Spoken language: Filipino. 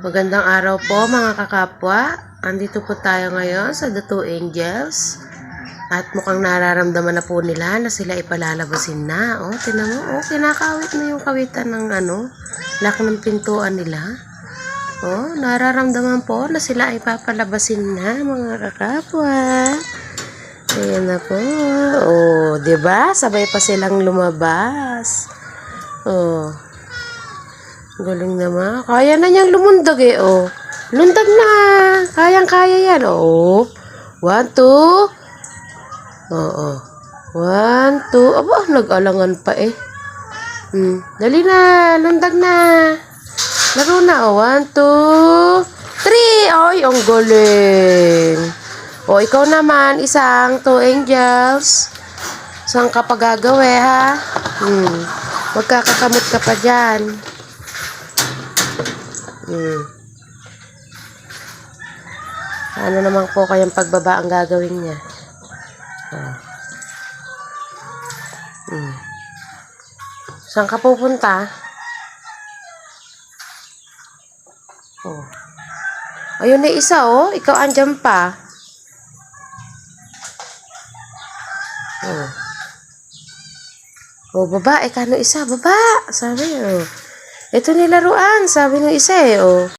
Magandang araw po mga kakapwa. Andito po tayo ngayon sa The Two Angels. At mukhang nararamdaman na po nila na sila ipalalabasin na. Oh, tinan mo. Oh, kinakawit na yung kawitan ng ano, lock ng pintuan nila. Oh, nararamdaman po na sila ay papalabasin na mga kakapwa. Ayan na po. Oh, 'di ba? Sabay pa silang lumabas. Oh. Galing naman. Kaya na niyang lumundag eh, oh. Lundag na. Kayang-kaya yan, oh. One, two. Oo. One, two. Aba, nag-alangan pa eh. Hmm. Dali na. Lundag na. Laro na, oh. One, two, three. Ay, ang galing. O, ikaw naman, isang two angels. Saan ka pa gagawe, ha? Hmm. Magkakakamot ka pa dyan. Hmm. Ano naman po kayang pagbaba ang gagawin niya? Ah. Hmm. Saan ka pupunta? Oh. Ayun na isa, oh. Ikaw andyan pa. Oh. Oh, baba. Eh, kano isa? Baba. Sabi, oh. Ito nilaruan. Sabi ng isa, eh, oh.